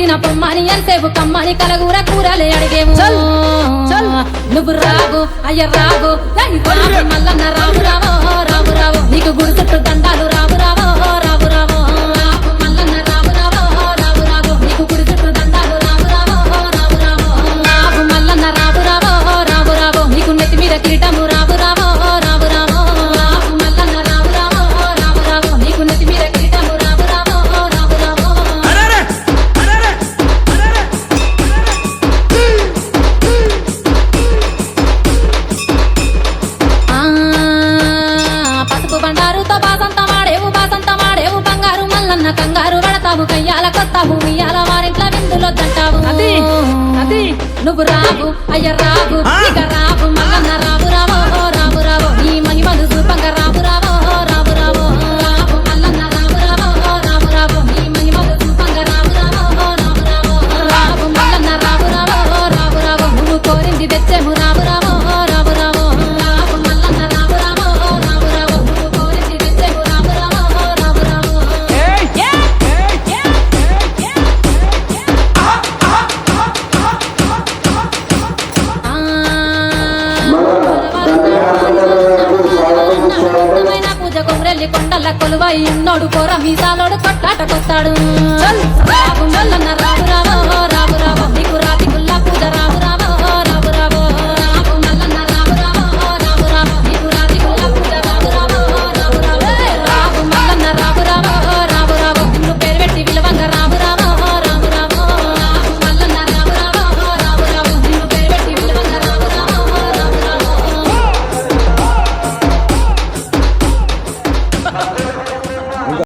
పెట్టిన పొమ్మని ఎంతసేపు కమ్మని కలగూర కూరలే అడిగేవు నువ్వు రాగు అయ్య రాగు. అంటావు ఇయాల వారింట్లో విందులో తంటావు. అది అది. నువ్వు రాబు అయ్య రాబు పూజ కొమరెల్లి కొండల కొలువై ఉన్నాడు కొర మీసాలోడు కొట్లాటకొస్తాడు